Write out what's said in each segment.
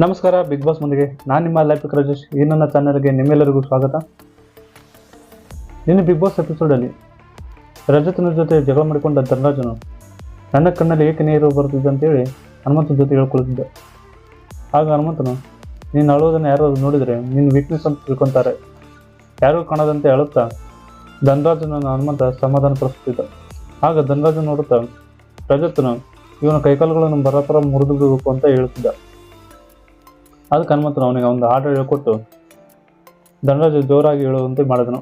ನಮಸ್ಕಾರ big boss ಮುಂದಿಗೆ. ನಾನು ನಿಮ್ಮ ಲೈಫ್ ರಾಜೇಶ್. ಈ ನನ್ನ ಚಾನಲ್ಗೆ ನಿಮ್ಮೆಲ್ಲರಿಗೂ ಸ್ವಾಗತ. ನಿನ್ನೆ ಬಿಗ್ ಬಾಸ್ ಎಪಿಸೋಡಲ್ಲಿ ರಜತನ ಜೊತೆ ಜಗಳ ಮಾಡಿಕೊಂಡ ಧನರಾಜನು ನನ್ನ ಕಣ್ಣಲ್ಲಿ ಏಕೆ ನೀರು ಬರುತ್ತಿದ್ದೆ ಅಂತೇಳಿ ಹನುಮಂತನ ಜೊತೆ ಹೇಳ್ಕೊಳ್ತಿದ್ದೆ. ಆಗ ಹನುಮಂತನು ನೀನು ಅಳೋದನ್ನು ಯಾರು ನೋಡಿದರೆ ನಿನ್ನ ವೀಕ್ನೆಸ್ ಅಂತ ತಿಳ್ಕೊತಾರೆ. ಯಾರೂ ಕಾಣದಂತೆ ಅಳುತ್ತಾ? ಧನರಾಜನನ್ನು ಹನುಮಂತ ಸಮಾಧಾನ ಪಡಿಸುತ್ತಿದ್ದ ಆಗ ಧನರಾಜ ನೋಡುತ್ತಾ, ರಜತನು, ಇವನ ಕೈಕಾಲುಗಳನ್ನು ಬರಪರ ಮುರಿದು ಅಂತ ಹೇಳುತ್ತಿದ್ದ. ಅದಕ್ಕೆ ಹನುಮಂತನು ಅವನಿಗೆ ಒಂದು ಆರ್ಡರ್ ಹೇಳಿಕೊಟ್ಟು ಧನರಾಜ ಜೋರಾಗಿ ಹೇಳುವಂತೆ ಮಾಡಿದನು.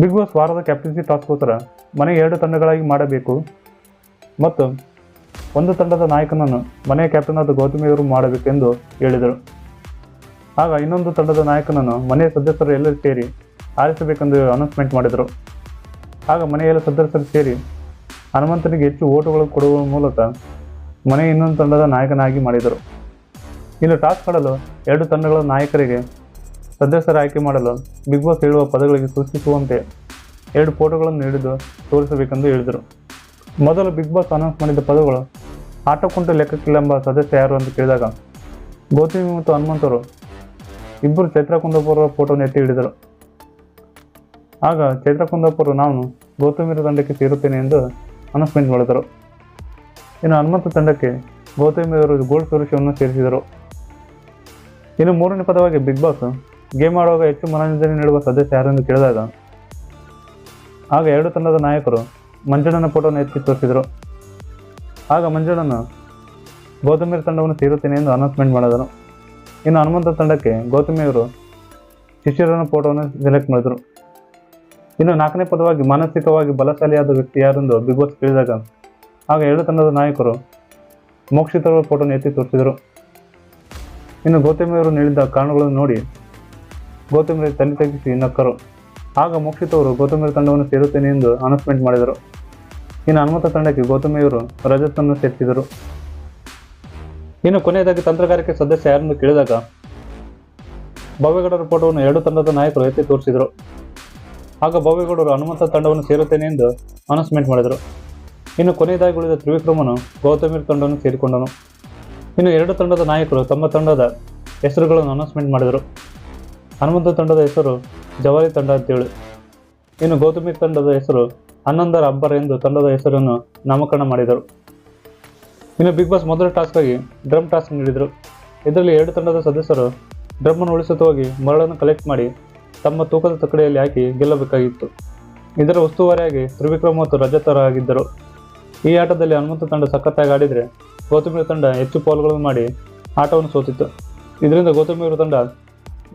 ಬಿಗ್ ಬಾಸ್ ವಾರದ ಕ್ಯಾಪ್ಟನ್ಸಿ ಟಾಸ್ಕ್ಗೋಸ್ಕರ ಮನೆಗೆ ಎರಡು ತಂಡಗಳಾಗಿ ಮಾಡಬೇಕು ಮತ್ತು ಒಂದು ತಂಡದ ನಾಯಕನನ್ನು ಮನೆಯ ಕ್ಯಾಪ್ಟನ್ ಆದ ಗೌತಮಿಯವರು ಮಾಡಬೇಕೆಂದು ಹೇಳಿದರು. ಆಗ ಇನ್ನೊಂದು ತಂಡದ ನಾಯಕನನ್ನು ಮನೆಯ ಸದಸ್ಯರು ಎಲ್ಲರೂ ಸೇರಿ ಆರಿಸಬೇಕೆಂದು ಅನೌನ್ಸ್ಮೆಂಟ್ ಮಾಡಿದರು. ಆಗ ಮನೆಯ ಎಲ್ಲ ಸದಸ್ಯರು ಸೇರಿ ಹನುಮಂತನಿಗೆ ಹೆಚ್ಚು ಓಟುಗಳು ಕೊಡುವ ಮೂಲಕ ಮನೆಯ ಇನ್ನೊಂದು ತಂಡದ ನಾಯಕನಾಗಿ ಮಾಡಿದರು. ಇನ್ನು ಟಾಸ್ ಮಾಡಲು ಎರಡು ತಂಡಗಳ ನಾಯಕರಿಗೆ ಸದಸ್ಯರ ಆಯ್ಕೆ ಮಾಡಲು ಬಿಗ್ ಬಾಸ್ ಹೇಳುವ ಪದಗಳಿಗೆ ಸೂಚಿಸುವಂತೆ ಎರಡು ಫೋಟೋಗಳನ್ನು ಹಿಡಿದು ತೋರಿಸಬೇಕೆಂದು ಹೇಳಿದರು. ಮೊದಲು ಬಿಗ್ ಬಾಸ್ ಅನೌನ್ಸ್ ಮಾಡಿದ ಪದಗಳು ಆಟ ಕುಂಟು ಲೆಕ್ಕಕ್ಕಿಲ್ಲ ಎಂಬ ಸದಸ್ಯ ಯಾರು ಅಂತ ಕೇಳಿದಾಗ ಗೌತಮಿ ಮತ್ತು ಹನುಮಂತರು ಇಬ್ಬರು ಚೈತ್ರ ಕುಂದಾಪುರ ಫೋಟೋವನ್ನು ಎತ್ತಿ ಹಿಡಿದರು. ಆಗ ಚೈತ್ರ ಕುಂದಾಪುರ ನಾನು ಗೌತಮಿರ ತಂಡಕ್ಕೆ ಸೇರುತ್ತೇನೆ ಎಂದು ಅನೌನ್ಸ್ಮೆಂಟ್ ಮಾಡಿದರು. ಇನ್ನು ಹನುಮಂತ ತಂಡಕ್ಕೆ ಗೌತಮಿಯವರು ಗೋಲ್ಡ್ ಸೊಲ್ಯೂಷನ್ ಸೇರಿಸಿದರು. ಇನ್ನು ಮೂರನೇ ಪದವಾಗಿ ಬಿಗ್ ಬಾಸ್ ಗೇಮ್ ಆಡುವಾಗ ಹೆಚ್ಚು ಮನೋರಂಜನೆ ನೀಡುವ ಸದಸ್ಯ ಯಾರೆಂದು ಕೇಳಿದಾಗ, ಆಗ ಎರಡು ತಂಡದ ನಾಯಕರು ಮಂಜಣ್ಣನ ಫೋಟೋವನ್ನು ಎತ್ತಿ ತೋರಿಸಿದರು. ಆಗ ಮಂಜಣ್ಣನ ಗೌತಮಿಯರ ತಂಡವನ್ನು ಸೇರುತ್ತೇನೆ ಎಂದು ಅನೌನ್ಸ್ಮೆಂಟ್ ಮಾಡಿದರು. ಇನ್ನು ಹನುಮಂತ ತಂಡಕ್ಕೆ ಗೌತಮಿಯವರು ಶಿಷ್ಯರನ ಫೋಟೋವನ್ನು ಸೆಲೆಕ್ಟ್ ಮಾಡಿದರು. ಇನ್ನು ನಾಲ್ಕನೇ ಪದವಾಗಿ ಮಾನಸಿಕವಾಗಿ ಬಲಶಾಲಿಯಾದ ವ್ಯಕ್ತಿ ಯಾರೆಂದು ಬಿಗ್ ಬಾಸ್ ಕೇಳಿದಾಗ, ಆಗ ಎರಡು ತಂಡದ ನಾಯಕರು ಮೋಕ್ಷಿತರ ಫೋಟೋನ ಎತ್ತಿ ತೋರಿಸಿದರು. ಇನ್ನು ಗೌತಮಿಯವರು ನೀಡಿದ ಕಾರಣಗಳನ್ನು ನೋಡಿ ಗೌತಮಿಯ ತಲೆ ತಗ್ಗಿಸಿ ನಕ್ಕರು. ಆಗ ಮೋಕ್ಷಿತವರು ಗೌತಮಿಯರ ತಂಡವನ್ನು ಸೇರುತ್ತೇನೆ ಎಂದು ಅನೌನ್ಸ್ಮೆಂಟ್ ಮಾಡಿದರು. ಇನ್ನು ಹನುಮಂತ ತಂಡಕ್ಕೆ ಗೌತಮಿಯವರು ರಜತನ್ನು ಸೇರಿಸಿದರು. ಇನ್ನು ಕೊನೆಯದಾಗಿ ತಂತ್ರಗಾರಿಕೆ ಸದಸ್ಯ ಯಾರೆಂದು ಕೇಳಿದಾಗ ಭವ್ಯಗೌಡರ ಫೋಟೋವನ್ನು ಎರಡು ತಂಡದ ನಾಯಕರು ಎತ್ತಿ ತೋರಿಸಿದರು. ಆಗ ಭವ್ಯಗೌಡರು ಹನುಮಂತ ತಂಡವನ್ನು ಸೇರುತ್ತೇನೆ ಎಂದು ಅನೌನ್ಸ್ಮೆಂಟ್ ಮಾಡಿದರು. ಇನ್ನು ಕೊನೆಯದಾಗಿ ಉಳಿದ ತ್ರಿವಿಕ್ರಮನು ಗೌತಮಿಯರ ತಂಡವನ್ನು ಸೇರಿಕೊಂಡನು. ಇನ್ನು ಎರಡು ತಂಡದ ನಾಯಕರು ತಮ್ಮ ತಂಡದ ಹೆಸರುಗಳನ್ನು ಅನೌನ್ಸ್ಮೆಂಟ್ ಮಾಡಿದರು. ಹನುಮಂತ ತಂಡದ ಹೆಸರು ಜವಾರಿ ತಂಡ ಅಂತೇಳಿ. ಇನ್ನು ಗೌತಮಿ ತಂಡದ ಹೆಸರು ಹನ್ನೊಂದರ ಅಬ್ಬರ ಎಂದು ತಂಡದ ಹೆಸರನ್ನು ನಾಮಕರಣ ಮಾಡಿದರು. ಇನ್ನು ಬಿಗ್ ಬಾಸ್ ಮೊದಲ ಟಾಸ್ಕ್ ಡ್ರಮ್ ಟಾಸ್ಕ್ ನೀಡಿದರು. ಇದರಲ್ಲಿ ಎರಡು ತಂಡದ ಸದಸ್ಯರು ಡ್ರಮ್ ಅನ್ನು ಉಳಿಸುತ್ತ ಹೋಗಿ ಮರಳನ್ನು ಕಲೆಕ್ಟ್ ಮಾಡಿ ತಮ್ಮ ತೂಕದ ತಕ್ಕಡಿಯಲ್ಲಿ ಹಾಕಿ ಗೆಲ್ಲಬೇಕಾಗಿತ್ತು. ಇದರ ಉಸ್ತುವಾರಿಯಾಗಿ ತ್ರಿವಿಕ್ರಮ್ ಮತ್ತು ರಜತರಾಗಿದ್ದರು ಈ ಆಟದಲ್ಲಿ ಹನುಮಂತ ತಂಡ ಸಖತ್ತಾಗಿ ಆಡಿದರೆ ಗೌತಮಿಯ ತಂಡ ಹೆಚ್ಚು ಪಾಲ್ಗಳನ್ನು ಮಾಡಿ ಆಟವನ್ನು ಸೋತಿತ್ತು. ಇದರಿಂದ ಗೌತಮಿಯವರ ತಂಡ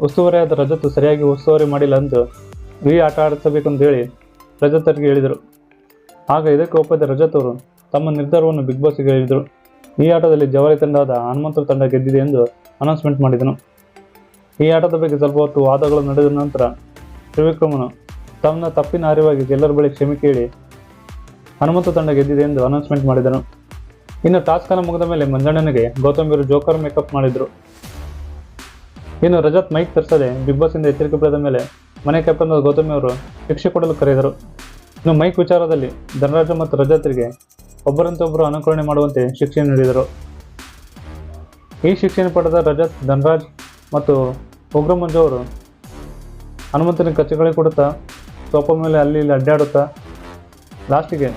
ಉಸ್ತುವಾರಿಯಾದ ರಜತ್ ಸರಿಯಾಗಿ ಉಸ್ತುವಾರಿ ಮಾಡಿಲ್ಲ ಅಂತ ಈ ಆಟ ಆಡಿಸಬೇಕಂತ ಹೇಳಿ ರಜತರಿಗೆ ಹೇಳಿದರು. ಆಗ ಇದಕ್ಕೆ ಒಪ್ಪದ ರಜತ್ ಅವರು ತಮ್ಮ ನಿರ್ಧಾರವನ್ನು ಬಿಗ್ ಬಾಸ್ಗೆ ಹೇಳಿದರು. ಈ ಆಟದಲ್ಲಿ ಜವಾರಿ ತಂಡದ ಹನುಮಂತರ ತಂಡ ಗೆದ್ದಿದೆ ಎಂದು ಅನೌನ್ಸ್ಮೆಂಟ್ ಮಾಡಿದನು. ಈ ಆಟದ ಬಗ್ಗೆ ಸ್ವಲ್ಪ ಹೊತ್ತು ವಾದಗಳು ನಡೆದ ನಂತರ ತ್ರಿವಿಕ್ರಮನು ತಮ್ಮ ತಪ್ಪಿನ ಅರಿವಾಗಿ ಎಲ್ಲರ ಬಳಿ ಕ್ಷಮೆ ಕೇಳಿ ಹನುಮಂತ ತಂಡ ಗೆದ್ದಿದೆ ಎಂದು ಅನೌನ್ಸ್ಮೆಂಟ್ ಮಾಡಿದನು. ಇನ್ನು ಟಾಸ್ಕ್ ಅನ್ನು ಮುಗಿದ ಮೇಲೆ ಮಂಜಣ್ಣನಿಗೆ ಗೌತಮಿಯರು ಜೋಕರ್ ಮೇಕಪ್ ಮಾಡಿದ್ರು. ಇನ್ನು ರಜತ್ ಮೈಕ್ ತರಿಸದೆ ಬಿಗ್ ಬಾಸ್ ಇಂದ ಎಚ್ಚರಿಕೆ ಪಡೆದ ಮೇಲೆ ಮನೆ ಕ್ಯಾಪ್ಟನ್ ಗೌತಮಿ ಅವರು ಶಿಕ್ಷೆ ಕೊಡಲು ಕರೆದರು. ಇನ್ನು ಮೈಕ್ ವಿಚಾರದಲ್ಲಿ ಧನರಾಜ ಮತ್ತು ರಜತ್ರಿಗೆ ಒಬ್ಬರಂತೆ ಒಬ್ಬರು ಅನುಕರಣೆ ಮಾಡುವಂತೆ ಶಿಕ್ಷೆ ನೀಡಿದರು. ಈ ಶಿಕ್ಷೆಯನ್ನು ಪಡೆದ ರಜತ್, ಧನರಾಜ್ ಮತ್ತು ಉಗ್ರ ಮಂಜು ಅವರು ಹನುಮಂತನ ಕಚ್ಚಗಳಿಗೆ ಕೊಡುತ್ತಾ ಸೋಪ ಮೇಲೆ ಅಲ್ಲಿ ಇಲ್ಲಿ ಅಡ್ಡಾಡುತ್ತಾ ಲಾಸ್ಟಿಗೆ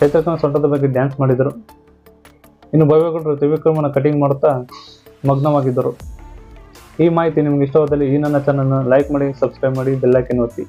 ಚೈತ್ರಕನ ಸೊಂಟದ ಬಗ್ಗೆ ಡ್ಯಾನ್ಸ್ ಮಾಡಿದರು. ಇನ್ನು ಭವ್ಯಗೌಡರು ತ್ರಿವಿಕ್ರಮನ ಕಟಿಂಗ್ ಮಾಡುತ್ತಾ ಮಗ್ನವಾಗಿದ್ದರು. ಈ ಮಾಹಿತಿ ನಿಮಗೆ ಇಷ್ಟವಾದಲ್ಲಿ ಈ ನನ್ನ ಚಾನಲ್ನ ಲೈಕ್ ಮಾಡಿ ಸಬ್ಸ್ಕ್ರೈಬ್ ಮಾಡಿ ಬೆಲ್ಲೈಕನ್ ಒತ್ತಿ.